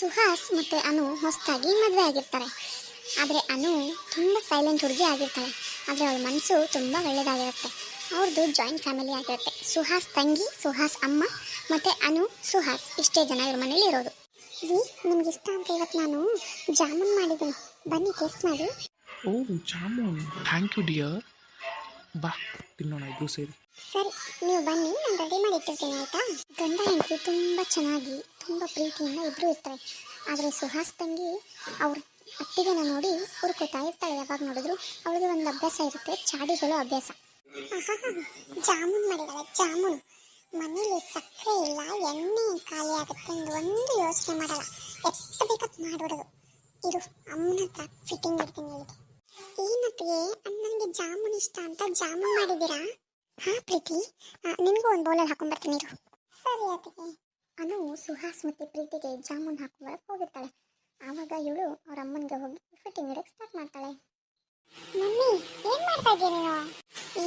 ಸುಹಾಸ್ ಮತ್ತು ಅನು ಹೊಸದಾಗಿ ಮದುವೆ ಆಗಿರ್ತಾರೆ. ಆದರೆ ಅನು ತುಂಬ ಸೈಲೆಂಟ್ ಹುಡುಗಿ ಆಗಿರ್ತಾಳೆ. ಆದರೆ ಅವಳ ಮನಸ್ಸು ತುಂಬ ಒಳ್ಳೆಯದಾಗಿರುತ್ತೆ ಅವ್ರದ್ದು ಜಾಯಿಂಟ್ ಫ್ಯಾಮಿಲಿ ಆಗಿರುತ್ತೆ. ಸುಹಾಸ್ ತಂಗಿ, ಸುಹಾಸ್ ಅಮ್ಮ ಮತ್ತು ಅನು, ಸುಹಾಸ್ ಇಷ್ಟೇ ಜನ ಇವ್ರ ಮನೇಲಿ ಇರೋದು. ರೀ, ನಿಮ್ಗೆ ಇಷ್ಟ ಅಂತ ಇವತ್ತು ನಾನು ಜಾಮೂನ್ ಮಾಡಿದ್ದೀನಿ. ಬನ್ನಿ ಟೇಸ್ಟ್ ಮಾಡಿ. ಓ, ಜಾಮೂನ್. ಥ್ಯಾಂಕ್ ಯು ಡಿಯರ್ ಬಾ, ತಿನ್ನೋಣ ಇಬ್ರು ಸೇರಿ. ಸರಿ, ನೀವು ಬನ್ನಿ, ನಾನು ರೆಡಿ ಮಾಡಿ ಇಟ್ಟಿರ್ತೀನಿ, ಆಯ್ತಾ? ಗಂಡ ಹೆಂಡತಿ ತುಂಬ ಚೆನ್ನಾಗಿ, ತುಂಬ ಪ್ರೀತಿಯಿಂದ ಇಬ್ಬರು ಇರ್ತಾರೆ. ಆದರೆ ಸುಹಾಸ್ ತಂಗಿ ಅವ್ರ ಅತ್ತಿಗೆನ ನೋಡಿ ಹುರ್ಕೋತಾ ಇರ್ತಾಳೆ, ಯಾವಾಗ ನೋಡಿದ್ರು. ಅವಳಿಗೆ ಒಂದು ಅಭ್ಯಾಸ ಇರುತ್ತೆ ಚಾಡಿ ಹೇಳೋ ಅಭ್ಯಾಸ ಜಾಮೂನ್ ಮಾಡಿದಾಳೆ, ಜಾಮೂನ್. ಮನೇಲಿ ಸಕ್ಕರೆ ಇಲ್ಲ, ಎಣ್ಣೆ ಖಾಲಿ ಆಗುತ್ತೆ ಎಂದು ಒಂದು ಯೋಚನೆ ಮಾಡಲ್ಲ. ಎಷ್ಟು ಬೇಕತ್ ಮಾಡ್ಬಿಡೋದು. ಇದು ಅಮ್ಮನ ಹತ್ರ ಫಿಟ್ಟಿಂಗ್ ಇರ್ತೀನಿ ಇವಳಿಗೆ ಏನತ್ತಿಗೆ ನನಗೆ ಜಾಮೂನ್ ಇಷ್ಟ ಅಂತ ಜಾಮೂನ್ ಮಾಡಿದ್ದೀರಾ? ಹಾ, ಪ್ರೀತಿ. ನಿನಗೂ ಒಂದು ಬೌಲಲ್ಲಿ ಹಾಕೊಂಡ್ ಬರ್ತೀನಿ ಇರು. ಸರಿ ಅದಕ್ಕೆ ಅನು ಸುಹಾಸ್ ಮತ್ತು ಪ್ರೀತಿಗೆ ಜಾಮೂನ್ ಹಾಕೊಂಬರಕ್ಕೆ ಹೋಗಿರ್ತಾಳೆ. ಆವಾಗ ಇವಳು ಅವ್ರ ಅಮ್ಮನಿಗೆ ಹೋಗಿ ಫಿಟ್ಟಿಂಗ್ ಇಡಕ್ಕೆ ಸ್ಟಾರ್ಟ್ ಮಾಡ್ತಾಳೆ. ಮಮ್ಮಿ, ಏನು ಮಾಡ್ತಾ ಇದೀಯ ನೀನು?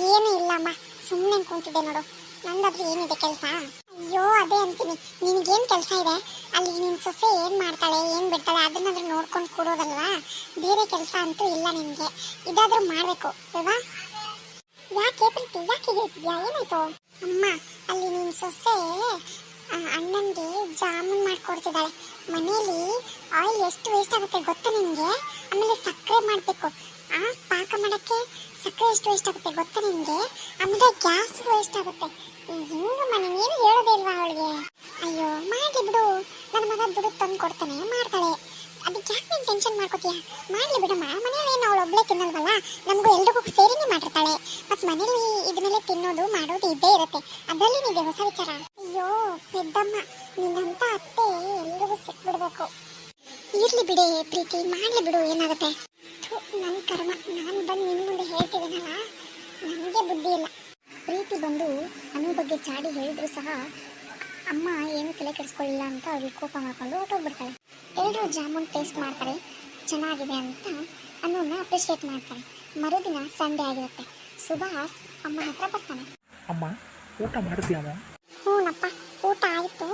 ಏನೂ ಇಲ್ಲಮ್ಮ ಸುಮ್ಮನೆ ಕೂತಿದ್ದೆ ನೋಡು. ನಂದಾದ್ರೂ ಏನಿದೆ ಕೆಲಸ? ಅಯ್ಯೋ, ಅದೇ ಅಂತೀನಿ. ನಿನಗೇನು ಕೆಲಸ ಇದೆ? ಅಲ್ಲಿ ನಿನ್ನ ಸೊಸೆ ಏನು ಮಾಡ್ತಾಳೆ, ಏನು ಬಿಡ್ತಾಳೆ, ಅದನ್ನಾದ್ರೂ ನೋಡ್ಕೊಂಡು ಕೊಡೋದಲ್ವಾ? ಬೇರೆ ಕೆಲಸ ಅಂತೂ ಇಲ್ಲ ನಿನಗೆ. ಇದಾದರೂ ಮಾಡಬೇಕು ಅಲ್ವಾ ಯಾಕೆ, ಪ್ರೀತಿ, ಯಾಕೆ ಹೇಳ್ತಿದ್ಯಾ? ಏನಾಯ್ತು? ಅಮ್ಮ, ಅಲ್ಲಿ ನಿಮ್ಮ ಸೊಸೆ ಅಣ್ಣನ್ಗೆ ಜಾಮೂನ್ ಮಾಡ್ಕೊಡ್ತಿದ್ದಾಳೆ. ಮನೆಯಲ್ಲಿ ಆಯಿಲ್ ಎಷ್ಟು ವೇಸ್ಟ್ ಆಗುತ್ತೆ ಗೊತ್ತಾ ನಿನಗೆ? ಆಮೇಲೆ ಸಕ್ಕರೆ ಮಾಡಬೇಕು. ಆ, ಪಾಕ ಮಾಡಕ್ಕೆ ಸಕ್ಕರೆ ಎಷ್ಟು ವೇಸ್ಟ್ ಆಗುತ್ತೆ ಗೊತ್ತಾ ನಿನಗೆ? ಆಮೇಲೆ ಗ್ಯಾಸ್ ವೇಸ್ಟ್ ಆಗುತ್ತೆ. ಹಿಂಗಮ್ಮ ನೀನೇನು ಹೇಳೋದೇ ಇಲ್ವಾ ಅವಳಿಗೆ? ಅಯ್ಯೋ ಮಾಡಿ ಬಿಡು. ನನ್ನ ಮಗ ದುಡ್ಡು ತಂದು ಕೊಡ್ತಾನೆ, ಮಾಡ್ತಾಳೆ. ಅದಕ್ಕೆ ಯಾಕೆ ನೀನು ಟೆನ್ಷನ್ ಮಾಡ್ಕೋತೀಯ? ಮಾಡ್ಲಿ ಬಿಡಮ್ಮ. ಮನೆಯಲ್ಲಿ ಏನು, ಅವಳು ಒಬ್ಳೆ ತಿನ್ನಲ್ವಲ್ಲ? ನಮಗೂ ಎಲ್ರಿಗೂ ಸೇರಿನೇ ಮಾಡಿರ್ತಾಳೆ. ಮತ್ತು ಮನೇಲಿ ಇದನ್ನೆಲ್ಲ ತಿನ್ನೋದು, ಮಾಡೋದು ಇದ್ದೇ ಇರುತ್ತೆ. ಅದರಲ್ಲಿ ನಿಮಗೆ ಹೊಸ ವಿಚಾರ. ಅಯ್ಯೋ, ಪೆದ್ದಮ್ಮ, ನಿನ್ನಂತ ಅತ್ತೆ ಎಲ್ರಿಗೂ ಸಿಕ್ಬಿಡ್ಬೇಕು. ಇರ್ಲಿ ಬಿಡಿ ಪ್ರೀತಿ, ಮಾಡ್ಲಿ ಬಿಡು, ಏನಾಗುತ್ತೆ? ನನ್ ನನ್ನ ಕರ್ಮ. ನಾನು ಬಂದು ನಿನ್ನ ಮುಂದೆ ನನಗೆ ಬುದ್ಧಿ ಇಲ್ಲ. ಪ್ರೀತಿ ಬಂದು ಅನು ಬಗ್ಗೆ ಚಾಡಿ ಹೇಳಿದ್ರು ಸಹ ಅಮ್ಮ ಏನು ತಲೆ ಕೆಡಿಸ್ಕೊಳ್ಳಿಲ್ಲ ಅಂತ ಅವ್ರಿಗೆ ಕೋಪ ಮಾಡ್ಕೊಂಡು ಹೊರಟೋಗ್ಬಿಡ್ತಾಳೆ. ಎಲ್ಲರೂ ಜಾಮೂನ್ ಟೇಸ್ಟ್ ಮಾಡ್ತಾರೆ. ಚೆನ್ನಾಗಿದೆ ಅಂತ ಅನ್ನೋನ್ನ ಅಪ್ರಿಷಿಯೇಟ್ ಮಾಡ್ತಾರೆ. ಮರುದಿನ ಸಂಡೇ ಆಗಿರುತ್ತೆ. ಸುಭಾಸ್ ಅಮ್ಮನ ಹತ್ರ ಬರ್ತಾನೆ. ಅಮ್ಮ ಊಟ ಮಾಡಿದ್ಯಾ ಹ್ಞೂನಪ್ಪ ಊಟ ಆಯಿತು.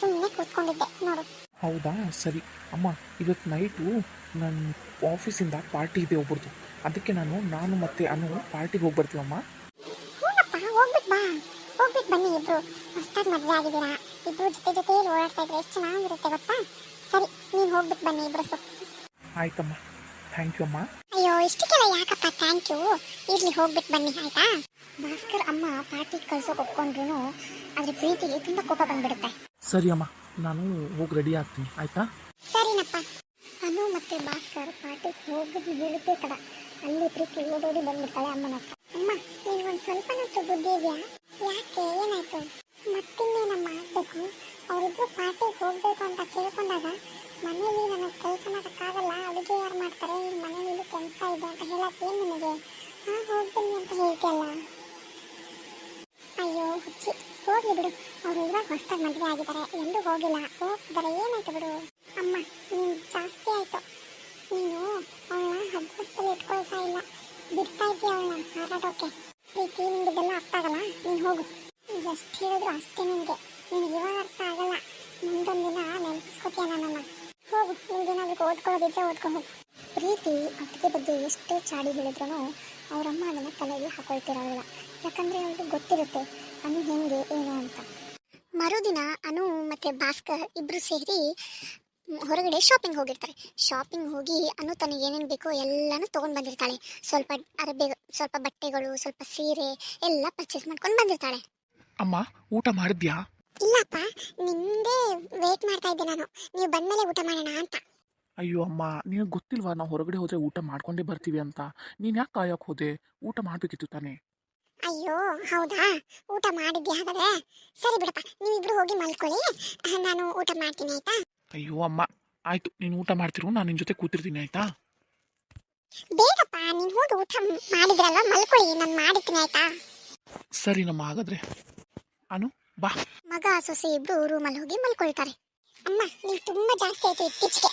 ಸುಮ್ಮನೆ ಕೂತ್ಕೊಂಡಿದ್ದೆ ನೋಡು. ಹೌದಾ? ಸರಿ. ಅಮ್ಮ ಇವತ್ತು ನೈಟು ನನ್ನ ಆಫೀಸಿಂದ ಪಾರ್ಟಿ ಇದೆ ಒಬ್ಬರದು ಅದಕ್ಕೆ ನಾನು ನಾನು ಮತ್ತೆ ಅನು ಪಾರ್ಟಿಗೆ ಹೋಗಿ ಬರ್ತೀವಮ್ಮ ಹ್ಞೂನಪ್ಪ ಹೋಗ್ಬಿಟ್ಟು ಬಾ ಹೋಗ್ಬಿಟ್ಟು ಬನ್ನಿ ಇಬ್ರು. ಹೊಸ್ದಾಗಿ ಮದುವೆ ಆಗಿದ್ದೀರಾ? ಇಬ್ರು ಜೊತೆ ಜೊತೆ ಓಡಾಡ್ತಾ ಇದ್ರೆ ಎಷ್ಟು ಚೆನ್ನಾಗಿರುತ್ತೆ ಗೊತ್ತಾ? ಸರಿ ನೀವು ಹೋಗ್ಬಿಟ್ಟು ಬನ್ನಿ ಇಬ್ರು ಸೊ. ಆಯ್ತಮ್ಮ. ಥ್ಯಾಂಕ್ ಯು ಅಮ್ಮ. ಅಯ್ಯೋ ಇಷ್ಟಕ್ಕೆಲ್ಲ ಯಾಕಪ್ಪ ಥ್ಯಾಂಕ್ ಯು ಇರ್ಲಿ ಹೋಗ್ಬಿಟ್ಟು ಬನ್ನಿ ಆಯ್ತಾ? ಭಾಸ್ಕರ್ ಅಮ್ಮ ಪಾರ್ಟಿ ಕಳ್ಸೋಕೆ ಒಪ್ಕೊಂಡ್ರು ಅದ್ರ ಪ್ರೀತಿಗೆ ತುಂಬ ಕೋಪ ಬಂದ್ಬಿಡುತ್ತೆ. ಸರಿ ಅಮ್ಮ ನಾನು ಹೋಗಿ ರೆಡಿ ಆಗ್ತೀನಿ ಆಯ್ತಾ? ಸರಿನಪ್ಪ. ಅನು ಮತ್ತೆ ಭಾಸ್ಕರ್ ಪಾರ್ಟಿಗೆ ಹೋಗಿದ್ದು ಬೀಳುತ್ತೆ ಕಡ ಅಲ್ಲಿ ಪ್ರೀತಿ ಓಡೋಡಿ ಬಂದ್ಬಿಡ್ತಾಳೆ ಅಮ್ಮನ ಹತ್ರ ಅಮ್ಮ ನಿನ್ಗೊಂದು ಸ್ವಲ್ಪ ನಷ್ಟು ಬುದ್ಧಿ ಇದೆಯಾ? ಯಾಕೆ? ಏನಾಯ್ತು? ಮತ್ತಿನ್ನೇನಮ್ಮ ಆಗಬೇಕು ಅವರಿಬ್ರು ಪಾರ್ಟಿಗೆ ಹೋಗ್ಬೇಕು ಅಂತ ಕೇಳ್ಕೊಂಡಾಗ ಮನೇಲಿ ನನಗೆ ಕೆಲಸ ಮಾಡೋಕ್ಕಾಗಲ್ಲ, ಅಡುಗೆ ಯಾರು ಮಾಡ್ತಾರೆ ಈ ಮನೇಲಿ ಕೆಲಸ ಇದೆ ಅಂತ ಹೇಳಕ್ಕೇನು ನಿನಗೆ? ಹಾಂ, ಹೋಗ್ತೀನಿ ಅಂತ ಹೇಳ್ತಿಯಲ್ಲ? ಅಯ್ಯೋ, ಹುಚ್ಚಿ. ಹೋಗ್ಲಿ ಬಿಡು. ಅವ್ರು ಇವಾಗ ಹೊಸ್ದಾಗಿ ಮದುವೆ ಆಗಿದ್ದಾರೆ. ಎಲ್ಲೂ ಹೋಗಿಲ್ಲ. ಹೋಗ್ತಾರೆ. ಏನಾಯ್ತು ಬಿಡು ಅಮ್ಮ ನೀನು ಜಾಸ್ತಿ ಆಯ್ತು ನೀನು ಅವಳನ್ನ ಹಬ್ಬಸ್ತಲ್ಲಿ ಇಟ್ಕೊಳ್ತಾ ಇಲ್ಲ ಬಿಡ್ತಾ ಇದ್ದೀಯ ಅವಳನ್ನ ಹಾರಾಡೋಕೆ ಪ್ರೀತಿ ನಿಂಗೆ ಇದೆಲ್ಲ ಅರ್ಥ ಆಗಲ್ಲ ನೀನು ಹೋಗು ಎಷ್ಟು ಹೇಳಿದ್ರು ಅಷ್ಟೇ ನಿನಗೆ ನಿನಗೆ ಇವಾಗ ಅರ್ಥ ಆಗಲ್ಲ ಮುಂದೊಂದಿನ ನೆನಪಿಸ್ಕೋತೀಯ ನನ್ನನ್ನು ಹೋಗು ನಿಮ್ಗೇನಾದ್ರೂ ಓದ್ಕೊಳ್ಳೋದಿದ್ರೆ ಓದ್ಕೊ ಹೋಗು. ಪ್ರೀತಿ ಅತ್ತಿಗೆ ಬಗ್ಗೆ ಎಷ್ಟೇ ಚಾಡಿ ಹೇಳಿದ್ರು ಅವರಮ್ಮ ಅದನ್ನು ತಲೆಗೆ ಹಾಕೊಳ್ತಿರೋದಿಲ್ಲ. ಯಾಕಂದರೆ ಅವ್ರಿಗೆ ಗೊತ್ತಿರುತ್ತೆ ಅನು ಹೆಂಗೆ ಏನು ಅಂತ. ಮರುದಿನ ಅನು ಮತ್ತು ಭಾಸ್ಕರ್ ಇಬ್ಬರು ಸೇರಿ ಹೊರಗಡೆ ಶಾಪಿಂಗ್ ಹೋಗಿರ್ತಾರೆ. ಶಾಪಿಂಗ್ ಹೋಗಿ ಅನು ತನಗೆ ಏನೇನು ಬೇಕೋ ಎಲ್ಲನೂ ತೊಗೊಂಡು ಬಂದಿರ್ತಾಳೆ. ಸ್ವಲ್ಪ ಅರಬಿ ಸ್ವಲ್ಪ ಬಟ್ಟೆಗಳು ಸ್ವಲ್ಪ ಸೀರೆ ಎಲ್ಲ ಪರ್ಚೇಸ್ ಮಾಡ್ಕೊಂಡು ಬಂದಿರ್ತಾಳೆ. ಅಮ್ಮ ಊಟ ಮಾಡಿದ್ಯಾ? ಇಲ್ಲಪ್ಪ ನಿಂದೇ ವೇಟ್ ಮಾಡ್ತಾ ಇದ್ದೆ ನಾನು. ನೀವು ಬಂದ್ಮೇಲೆ ಊಟ ಮಾಡೋಣ ಅಂತ. ಅಯ್ಯೋ ಅಮ್ಮ ನಿನಗೆ ಗೊತ್ತಿಲ್ವಾ ನಾವು ಹೊರಗಡೆ ಹೋದ್ರೆ ಊಟ ಮಾಡ್ಕೊಂಡೇ ಬರ್ತೀವಿ ಅಂತ? ನೀನು ಯಾಕೆ ಕಾಯಕ್ಕೆ ಹೋದೆ? ಊಟ ಮಾಡಬೇಕಿತ್ತು ತಾನೇ. ಅಯ್ಯೋ ಹೌದಾ? ಊಟ ಮಾಡಿದ್ಯಾ ಹಾಗಾದ್ರೆ? ಸರಿ ಬಿಡಪ್ಪ ನೀವಿಬ್ರು ಹೋಗಿ ಮಲ್ಕೊಳ್ಳಿ. ನಾನು ಊಟ ಮಾಡ್ತೀನಿ ಆಯ್ತಾ? ಅಯ್ಯೋ ಅಮ್ಮ ಆಯ್ತು ನೀನು ಊಟ ಮಾಡ್ತಿರು ನಾನು ನಿನ್ನ ಜೊತೆ ಕೂತಿರ್ತೀನಿ ಆಯ್ತಾ? ಬೇಗಪ್ಪ ನೀನು ಹೋಗಿ ಊಟ ಮಾಡಿದ್ರಲ್ಲ ಮಾಡಿದ್ರಲ್ವ? ಮಲ್ಕೊಳ್ಳಿ ನಾನು ಮಾಡ್ತೀನಿ ಆಯ್ತಾ? ಸರಿ ನಮ್ಮ ಹಾಗಾದ್ರೆ. ಅನು ಬಾ. ಮಗ ಸೊಸೆ ಇಬ್ರು ರೂಮಲ್ಲಿ ಹೋಗಿ ಮಲ್ಕೊಳ್ತಾರೆ. ಅಮ್ಮ ನೀವು ತುಂಬಾ ಜಾಸ್ತಿ ಆಯ್ತು ಇತ್ತೀಚೆಗೆ.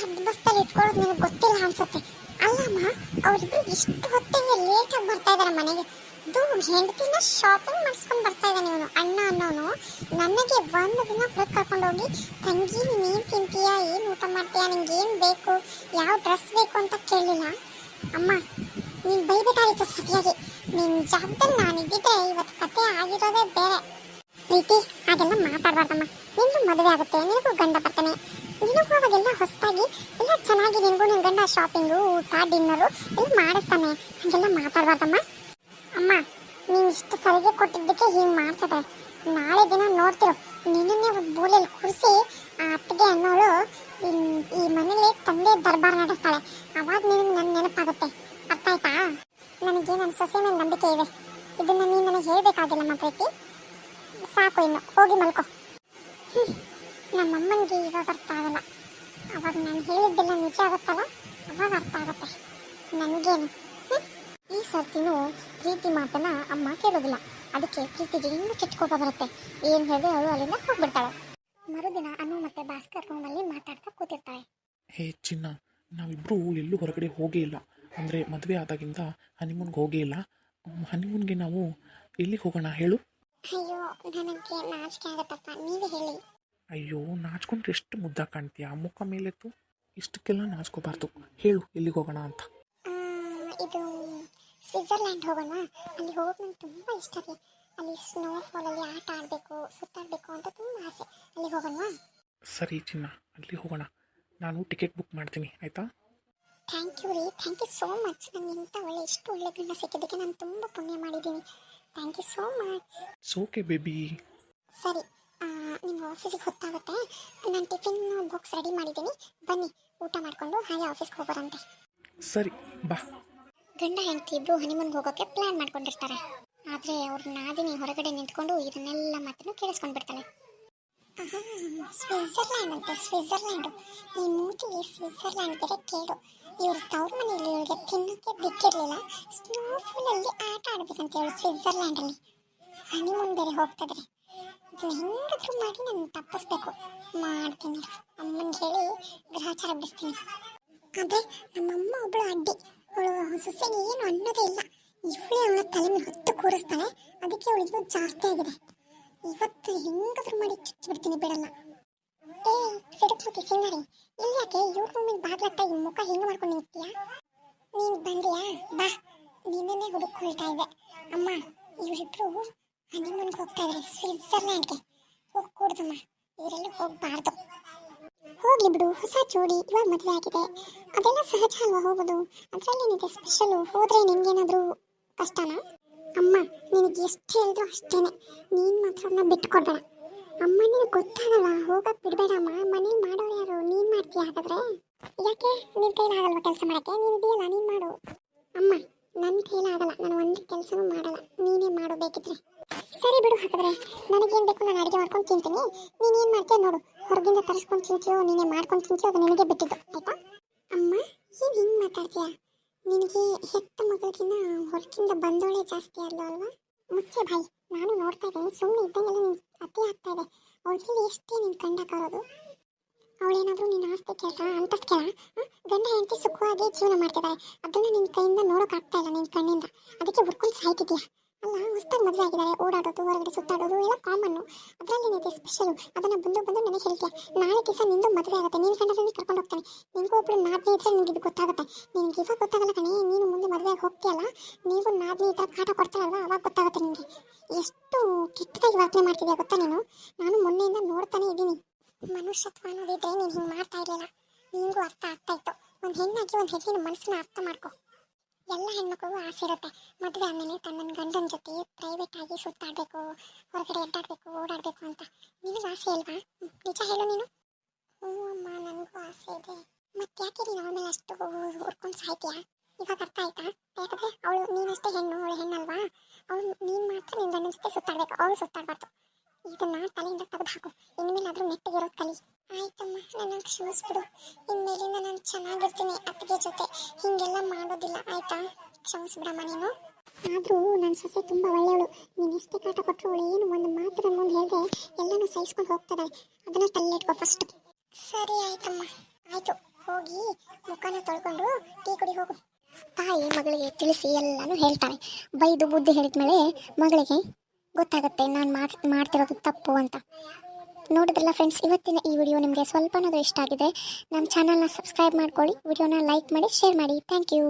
ಹಬ್ಬಸ್ತಲ್ಲಿ ಇಟ್ಕೊಳ್ಳೋದು ನಿನಗೆ ಗೊತ್ತಿಲ್ಲ ಅನ್ಸುತ್ತೆ? ಅಲ್ಲಮ್ಮ, ಅವರಿಬ್ರು ಇಷ್ಟು ಹೊತ್ತಿಗೆ ಲೇಟಾಗಿ ಬರ್ತಾ ಇದಾರೆ ಮನೆಗೆ. ಅದು ಹೆಂಡತಿನ ಶಾಪಿಂಗ್ ಮಾಡಿಸ್ಕೊಂಡು ಬರ್ತಾ ಇದ್ದಾನೆ ಇವನು, ಅಣ್ಣ ಅನ್ನೋನು. ನನಗೆ ಒಂದು ದಿನ ಹೊರಗೆ ಕರ್ಕೊಂಡೋಗಿ ತಂಗಿ, ನೀನು ತಿಂತೀಯಾ? ಏನು ಊಟ ಮಾಡ್ತೀಯಾ? ನಿಂಗೆ ಏನು ಬೇಕು? ಯಾವ ಡ್ರೆಸ್ ಬೇಕು ಅಂತ ಕೇಳಲಿಲ್ಲ ಅಮ್ಮ, ನೀನು ಬೈಬೇಕಾಗಿತ್ತು ಸರಿಯಾಗಿ. ನಿನ್ನ ಜಾಗದಲ್ಲಿ ನಾನು ಇದ್ದಿದ್ರೆ ಇವತ್ತು ಕತೆ ಆಗಿರೋದೇ ಬೇರೆ. ಪ್ರೀತಿ, ಹಾಗೆಲ್ಲ ಮಾತಾಡಬಾರ್ದಮ್ಮ. ನಿಂದು ಮದುವೆ ಆಗುತ್ತೆ. ನಿನಗೂ ಗಂಡ ಬರ್ತಾನೆ. ನಿನಗೂ ಅವಾಗೆಲ್ಲ ಹೊಸದಾಗಿ, ಎಲ್ಲ ಚೆನ್ನಾಗಿ ನಿಮಗೂ ನಿಮ್ಮ ಗಂಡ ಶಾಪಿಂಗು ಊಟ ಡಿನ್ನರು ಎಲ್ಲ ಮಾಡಿಸ್ತಾನೆ. ಹಾಗೆಲ್ಲ ಮಾತಾಡ್ಬಾರ್ದಮ್ಮ. ಅಮ್ಮ, ನೀನು ಇಷ್ಟು ಸಲಿಗೆ ಕೊಟ್ಟಿದ್ದಕ್ಕೆ ಹೀಗೆ ಮಾಡ್ತದೆ ನಾಳೆ ದಿನ ನೋಡ್ತಿರು. ನಿನ್ನನ್ನೇ ಒಂದು ಮೂಲೆಯಲ್ಲಿ ಕೂರಿಸಿ ಆ ಅತ್ತಿಗೆ ಅನ್ನೋಳು ಈ- ಮನೇಲಿ ತಂದೆ ದರ್ಬಾರ್ ನಡೆಸ್ತಾಳೆ. ಅವಾಗ ನಿನ್ನ ನನ್ನ ನೆನಪಾಗುತ್ತೆ. ಅರ್ಥ ಆಯ್ತಾ? ನನಗೆ ನನ್ನ ಸೊಸೆ ಮೇಲೆ ನಂಬಿಕೆ ಇದೆ. ಇದನ್ನು ನೀನು ನನಗೆ ಹೇಳಬೇಕಾಗಿಲ್ಲಮ್ಮ ಪ್ರೀತಿ? ಸಾಕು ಇನ್ನು. ಹೋಗಿ ಮಲ್ಕೋ. ಹ್ಮ್. ನಮ್ಮಮ್ಮನಿಗೆ ಇವಾಗ ಅರ್ಥ ಆಗಲ್ಲ. ಅವಾಗ ನಾನು ಹೇಳಿದ್ದೆಲ್ಲ ನಿಜ ಆಗುತ್ತಲ್ಲ? ಅವಾಗ ಅರ್ಥ ಆಗುತ್ತೆ. ನನಗೇನು. ಈ ಸರ್ತಿನೂ ಪ್ರೀತಿ ಮಾತನ್ನ ಅಮ್ಮ ಕೇಳೋದಿಲ್ಲ. ಅದಕ್ಕೆ ಪ್ರೀತಿಗೆ ಇನ್ನೂ ಕೆಟ್ಕೋಪ ಬರುತ್ತೆ. ಏನು ಹೇಳಿದ್ರೆ ಅವಳು ಅಲ್ಲಿಂದ ಹೋಗ್ಬಿಡ್ತಾಳೆ. ಮರುದಿನ ಅನು ಮತ್ತೆ ಭಾಸ್ಕರ್ ರೂಮಲ್ಲಿ ಮಾತಾಡ್ತಾ ಕೂತಿರ್ತಾಳೆ. ಹೇ ಚಿನ್ನ ನಾವಿಬ್ಬರೂ ಎಲ್ಲೂ ಹೊರಗಡೆ ಹೋಗೇ ಇಲ್ಲ. ಅಂದರೆ ಮದುವೆ ಆದಾಗಿಂದ ಹನಿಮೂನ್ಗೆ ಹೋಗೇ ಇಲ್ಲ. ಹನಿಮೂನ್ಗೆ ನಾವು ಎಲ್ಲಿಗೆ ಹೋಗೋಣ ಹೇಳು? ಅಯ್ಯೋ ನನಗೆ ನಾಚಿಕೆ ಆಗತ್ತಪ್ಪ. ನೀವೇ ಹೇಳಿ. ಅಯ್ಯೋ ನಾಚ್ಕೊಂಡ್ರೆ ಎಷ್ಟು ಮುದ್ದ ಕಾಣ್ತೀಯ ಮುಖ ಮೇಲೆತ್ತು ಇಷ್ಟಕ್ಕೆಲ್ಲ ನಾಚ್ಕೋಬಾರ್ದು. ಹೇಳು ಎಲ್ಲಿಗೆ ಹೋಗೋಣ ಅಂತ. ಇದು ಸ್ವಿಟ್ಜರ್ಲ್ಯಾಂಡ್ ಹೋಗೋಣ. ಅಲ್ಲಿ ಹೋಗಿ ನಂಗೆ ತುಂಬ ಇಷ್ಟ ರೀ. ಅಲ್ಲಿ ಸ್ನೋ ಫಾಲಲ್ಲಿ ಆಟ ಆಡಬೇಕು ಸುತ್ತಾಡಬೇಕು ಅಂತ ತುಂಬ ಆಸೆ. ಅಲ್ಲಿ ಹೋಗೋಣವಾ ಸರಿ ಚಿನ್ನ ಅಲ್ಲಿ ಹೋಗೋಣ. ನಾನು ಟಿಕೆಟ್ ಬುಕ್ ಮಾಡ್ತೀನಿ ಆಯಿತಾ? ಥ್ಯಾಂಕ್ ಯು ರೀ. Thank you so much. ನನಗೆ ಇಂಥ ಒಳ್ಳೆ ಇಷ್ಟು ಒಳ್ಳೆ ಗಂಡ ಸಿಕ್ಕಿದ್ದಕ್ಕೆ ನಾನು ತುಂಬ ಪುಣ್ಯ ಮಾಡಿದ್ದೀನಿ. Thank you so much. ಸೋಕೆ baby ಸರಿ. ಆಫೀಸಿಗೆ ಹೊತ್ತಾಗುತ್ತೆ. ನಾನು ಟಿಫಿನ್ ಬಾಕ್ಸ್ ರೆಡಿ ಮಾಡಿದ್ದೀನಿ. ಬನ್ನಿ ಊಟ ಮಾಡಿಕೊಂಡು ಹಾಗೆ ಆಫೀಸ್ಗೆ ಹೋಗೋರಂತೆ. ಸರಿ ಬಾ. ಗಂಡ ಹೆಂಡತಿ ಇಬ್ಬರು ಹನಿಮೂನ್ಗೆ ಹೋಗೋಕ್ಕೆ ಪ್ಲ್ಯಾನ್ ಮಾಡ್ಕೊಂಡಿರ್ತಾರೆ. ಆದರೆ ಅವ್ರ ನಾದಿನಿ ಹೊರಗಡೆ ನಿಂತ್ಕೊಂಡು ಇದನ್ನೆಲ್ಲ ಮಾತನ್ನು ಕೇಳಿಸ್ಕೊಂಡು ಬಿಡ್ತಾಳೆ ಸ್ವಿಟ್ಜರ್ಲ್ಯಾಂಡ್ ಅಂತ ಸ್ವಿಟ್ಜರ್ಲ್ಯಾಂಡು. ಈ ಮೂತಿಗೆ ಸ್ವಿಟ್ಜರ್ಲ್ಯಾಂಡ್ ಬೇರೆ ಕೇಳು. ಇವ್ರ ತವ್ರ ಮನೆಯಲ್ಲಿ ಇವಳಿಗೆ ತಿನ್ನೋಕ್ಕೆ ದಿಕ್ಕಿರಲಿಲ್ಲ ಸ್ನೋಫುಲಲ್ಲಿ ಆಟ ಆಡ್ಬೇಕಂತ ಹೇಳಿ ಸ್ವಿಟ್ಜರ್ಲ್ಯಾಂಡಲ್ಲಿ. ಹನಿಮೂನ್ ಬೇರೆ ಹೋಗ್ತಿದ್ರೆ ಇದನ್ನ ಹೆಂಗಾದ್ರೂ ಮಾಡಿ ನಾನು ತಪ್ಪಿಸ್ಬೇಕು. ಮಾಡ್ತೀನಿ. ಅಮ್ಮನಿಗೆ ಹೇಳಿ ಗ್ರಹಚಾರ ಬಿಡಿಸ್ತೀನಿ. ಅದೇ ನಮ್ಮಮ್ಮ ಒಬ್ಳು ಅಡ್ಡಿ. ಅವಳು ಸೊಸೆಗೆ ಏನು ಅನ್ನೋದೇ ಇಲ್ಲ. ಇವಳೇ ಅವಳ ತಲೆ ಮೇಲೆ ಹೊತ್ತು ಕೂರಿಸ್ತಾಳೆ. ಅದಕ್ಕೆ ಅವಳಿಗೆ ಜಾಸ್ತಿ ಆಗಿದೆ. ಇವತ್ತು ಹೆಂಗಾದ್ರೂ ಮಾಡಿ ಚುಚ್ಚಿಬಿಡ್ತೀನಿ ಬಿಡಲ್ಲ. ಏ ಸಿಡುಕ್ಲತಿ ಸಿಂಗಾರಿ. ಇಲ್ಲಿ ಯಾಕೆ? ಇವ್ರ ರೂಮಿಗೆ ಬಾಗ್ಲತ್ತ ಈ ಮುಖ ಹೆಂಗೆ ಮಾಡ್ಕೊಂಡು ನಿಂತೀಯಾ? ನೀನು ಬಂದಿಯಾ? ಬಾ. ನಿನ್ನೇ ಹುಡುಕೊಳ್ತಾ ಇದ್ದೆ. ಅಮ್ಮ, ಇವರಿಬ್ರು ಹನಿಮೂನ್ಗೆ ಹೋಗ್ತಾ ಇದ್ರೆ. ಸ್ವಿಟ್ಜರ್ಲ್ಯಾಂಡ್ಗೆ. ಹೋಗ್ಕೂಡ್ದಮ್ಮ ಕೂಡ್ದಮ್ಮ ಇವರೆಲ್ಲ ಹೋಗಬಾರ್ದು. ಹೋಗ್ಲಿ ಬಿಡು. ಹೊಸ ಜೋಡಿ ಇವಾಗ ಮದುವೆ ಆಗಿದೆ. ಅದೆಲ್ಲ ಸಹಜ ಅಲ್ವಾ? ಹೋಗೋದು. ಅದರಲ್ಲೇನಿದೆ ಸ್ಪೆಷಲು ಹೋದ್ರೆ ನಿನ್ಗೇನಾದರೂ ಕಷ್ಟನಾ? ಅಮ್ಮ, ನಿನಗೆ ಎಷ್ಟು ಹೇಳಿದ್ರು ಅಷ್ಟೇನೆ. ನೀನು ಮಾತ್ರ ಅವ್ರನ್ನ ಬಿಟ್ಕೊಡ್ಬೇಡ. ಅಮ್ಮ ನಿನಗೆ ಗೊತ್ತಾಗಲ್ಲ ಹೋಗಕ್ಕೆ ಬಿಡಬೇಡಮ್ಮ ಮನೇಲಿ ಮಾಡೋರು ಯಾರು? ನೀನು ಮಾಡ್ತೀಯ ಹಾಗಾದ್ರೆ? ಯಾಕೆ? ನಿನ್ನ ಕೈಲಾಗಲ್ವಾ ಕೆಲಸ ಮಾಡೋಕ್ಕೆ? ನೀನು ಇದೆಯಲ್ಲ, ನೀನು ಮಾಡು. ಅಮ್ಮ ನನ್ನ ಕೈಲಾಗಲ್ಲ ನಾನು ಒಂದು ಕೆಲಸನೂ ಮಾಡಲ್ಲ. ನೀನೇ ಮಾಡು ಬೇಕಿದ್ರೆ. ಸರಿ ಬಿಡು ಹಾಗಾದ್ರೆ. ನನಗೇನು ಬೇಕು ನಾನು ಅಡುಗೆ ಮಾಡ್ಕೊಂಡು ತಿಂತೀನಿ. ನೀನು ಏನು ಮಾಡ್ತೀಯ ನೋಡು. ಹೊರಗಿಂದ ತರಿಸ್ಕೊಂಡು ತಿಂತೀಯೋ, ನೀನೇ ಮಾಡ್ಕೊಂಡು ತಿಂತೀಯೋ ಅದು ನಿನಗೆ ಬಿಟ್ಟಿದ್ದು. ಆಯಿತಾ? ಅಮ್ಮ, ಏನು ಹಿಂಗೆ ಮಾತಾಡ್ತೀಯಾ? ನಿನಗೆ ಹೆತ್ತ ಮಗಳಿಗಿನ್ನ ಹೊರಗಿಂದ ಬಂದೋಳೆ ಜಾಸ್ತಿ ಅಲ್ಲ ಅಲ್ವಾ? ಮುಚ್ಚೆ ಭಾಯ್ ನಾನು ನೋಡ್ತಾ ಇದ್ದೀನಿ. ಸುಮ್ಮನೆ ಇದ್ದಂಗೆಲ್ಲ ನೀನು ಅತಿ ಆಗ್ತಾ ಇದೆ. ಅವಳಿಗೆ ಎಷ್ಟೇ ನೀನು ಕಂಡಕ್ಕಾಗೋದು ಅವಳೇನಾದರೂ ನಿನ್ನ ಆಸ್ತಿ ಕೆಲಸ ಅಂತ ಕೇಳ? ಗಂಡ, ಹೆಂಡತಿ ಸುಖವಾಗಿ ಜೀವನ ಮಾಡ್ತಿದ್ದಾರೆ ಅದನ್ನ ನಿನ್ನ ಕೈಯಿಂದ ನೋಡೋಕ್ಕಾಗ್ತಾ ಇಲ್ಲ ನಿನ್ನ ಕಣ್ಣಿಂದ. ಅದಕ್ಕೆ ಹುಡ್ಕೊಂಡು ಸಾಯ್ತಿದ್ಯಾ? ಹೊಸ್ದಾಗಿ ಮದುವೆ ಆಗಿದ್ದಾರೆ, ಓಡಾಡೋದು, ಹೊರಗಡೆ ಸುತ್ತಾಡೋದು, ಎಲ್ಲ ಕಾಮನ್ನು ಅದರಲ್ಲಿ ಏನಿದೆ ಸ್ಪೆಷಲು ಅದನ್ನು ಬಂದು ಬಂದು ನನಗೆ ಹೇಳ್ತೀಯ ನಾಳೆ ದಿವಸ ನಿಂದು ಮದುವೆ ಆಗುತ್ತೆ, ನೀನು ಗಂಡದಲ್ಲಿ ಕರ್ಕೊಂಡು ಹೋಗ್ತಾನೆ. ನಿನಗೂ ಒಬ್ಳು ನಾದ್ನಿ ಇದ್ರೆ ನಿನಗೆ ಇದು ಗೊತ್ತಾಗುತ್ತೆ. ನಿನಗೆ ಇವಾಗ ಗೊತ್ತಾಗಲ್ಲ ಕಣೆ, ನೀನು ಮುಂದೆ ಮದುವೆಗೆ ಹೋಗ್ತೀಯಲ್ಲ, ನೀವು ನಾದ್ನಿ ಥರ ಕಾಟ ಕೊಡ್ತಾರಲ್ವ, ಅವಾಗ ಗೊತ್ತಾಗುತ್ತೆ ನಿನಗೆ ಎಷ್ಟು ಕೆಟ್ಟದಾಗಿ ವರ್ತನೆ ಮಾಡ್ತಿದ್ಯಾ ಗೊತ್ತಾ ನೀನು? ನಾನು ಮೊನ್ನೆಯಿಂದ ನೋಡ್ತಾನೆ ಇದ್ದೀನಿ. ಮನುಷ್ಯತ್ವ ಅನ್ನೋದಿದ್ರೆ ನೀನು ಹಿಂಗೆ ಮಾಡ್ತಾ ಇರಲಿಲ್ಲ. ನಿನಗೂ ಅರ್ಥ ಆಗ್ತಾ ಇತ್ತು. ಒಂದು ಹೆಣ್ಣಾಗಿ ಒಂದು ಹೆಣ್ಣಿನ ಮನಸ್ಸನ್ನ ಅರ್ಥ ಮಾಡ್ಕೊ. ಎಲ್ಲ ಹೆಣ್ಮಕ್ಳಿಗೂ ಆಸೆ ಇರುತ್ತೆ. ಮದುವೆ ಆಮೇಲೆ ತನ್ನ ಗಂಡನ ಜೊತೆ ಪ್ರೈವೇಟ್ ಆಗಿ ಸುತ್ತಾಡಬೇಕು, ಹೊರಗಡೆ ಅಡ್ಡಾಡಬೇಕು ಓಡಾಡಬೇಕು ಅಂತ. ನಿನಗೆ ಆಸೆ ಇಲ್ವಾ? ನಿಜ ಹೇಳು ನೀನು. ಹ್ಞೂ ಅಮ್ಮ, ನನಗೂ ಆಸೆ ಇದೆ. ಮತ್ತೆ ಯಾಕೆ ನೀನು ಅವಳ ಮೇಲೆ ಅಷ್ಟು ಹುಡ್ಕೊಂಡು ಸಾಯ್ತೀಯಾ? ಇವಾಗ ಅರ್ಥ ಆಯ್ತಾ? ಯಾಕಂದ್ರೆ ಅವಳು ನೀನಷ್ಟೇ ಹೆಣ್ಣು, ಅವಳು ಹೆಣ್ಣಲ್ವಾ? ಅವಳು ನೀನು ಮಾತ್ರ ನಿನ್ನ ಗಂಡನ ಜೊತೆ ಸುತ್ತಾಡಬೇಕು, ಅವಳು ಸುತ್ತಾಡಬಾರ್ದು. ಇದನ್ನ ತಲೆಯಿಂದ ತೆಗೆದು ಹಾಕು. ಇನ್ಮೇಲಾದ್ರೂ ನೆಟ್ಟಿಗಿರೋದು ಕಲಿ. ಆಯ್ತಮ್ಮ ನನ್ನ ಕ್ಷಮಿಸ್ಬಿಡು. ಇನ್ಮೇಲಿಂದ ನಾನು ಚೆನ್ನಾಗಿರ್ತೀನಿ ಅತ್ತಿಗೆ ಜೊತೆ. ಹಿಂಗೆಲ್ಲ ಮಾಡೋದಿಲ್ಲ, ಆಯ್ತಾ? ಕ್ಷಮಿಸ್ಬಿಡಮ್ಮ ನೀನು. ಆದರೂ ನನ್ನ ಸೊಸೆ ತುಂಬ ಒಳ್ಳೆಯವಳು. ನೀನು ಎಷ್ಟೇ ಕಾಟ ಕೊಟ್ಟರು ಅವಳು ಏನು ಒಂದು ಮಾತ್ರ ಮುಂದೆ ಹೇಳಿದೆ ಎಲ್ಲನೂ ಸಹಿಸ್ಕೊಂಡು ಹೋಗ್ತದಾಳೆ ಅದನ್ನ ತಲೆಯಿಟ್ಕೋ ಫಸ್ಟ್ ಸರಿ, ಆಯ್ತಮ್ಮ. ಆಯಿತು, ಹೋಗಿ ಮುಖನ ತೊಳ್ಕೊಂಡು ಟೀ ಕುಡಿ ಹೋಗು. ತಾಯಿ ಮಗಳಿಗೆ ತಿಳಿಸಿ ಎಲ್ಲನೂ ಹೇಳ್ತಾಳೆ. ಬೈದು ಬುದ್ಧಿ ಹೇಳಿದ್ಮೇಲೆ ಮಗಳಿಗೆ ಗೊತ್ತಾಗುತ್ತೆ ನಾನು ಮಾಡ್ ಮಾಡ್ತಿರೋದು ತಪ್ಪು ಅಂತ. ನೋಡಿದ್ರಲ್ಲ ಫ್ರೆಂಡ್ಸ್ ಇವತ್ತಿನ ಈ ವಿಡಿಯೋ ನಿಮಗೆ ಸ್ವಲ್ಪನಾದರೂ ಇಷ್ಟ ಆಗಿದೆ, ನಮ್ಮ ಚಾನಲ್ನ ಸಬ್ಸ್ಕ್ರೈಬ್ ಮಾಡ್ಕೊಳ್ಳಿ ವಿಡಿಯೋನ ಲೈಕ್ ಮಾಡಿ ಶೇರ್ ಮಾಡಿ. Thank you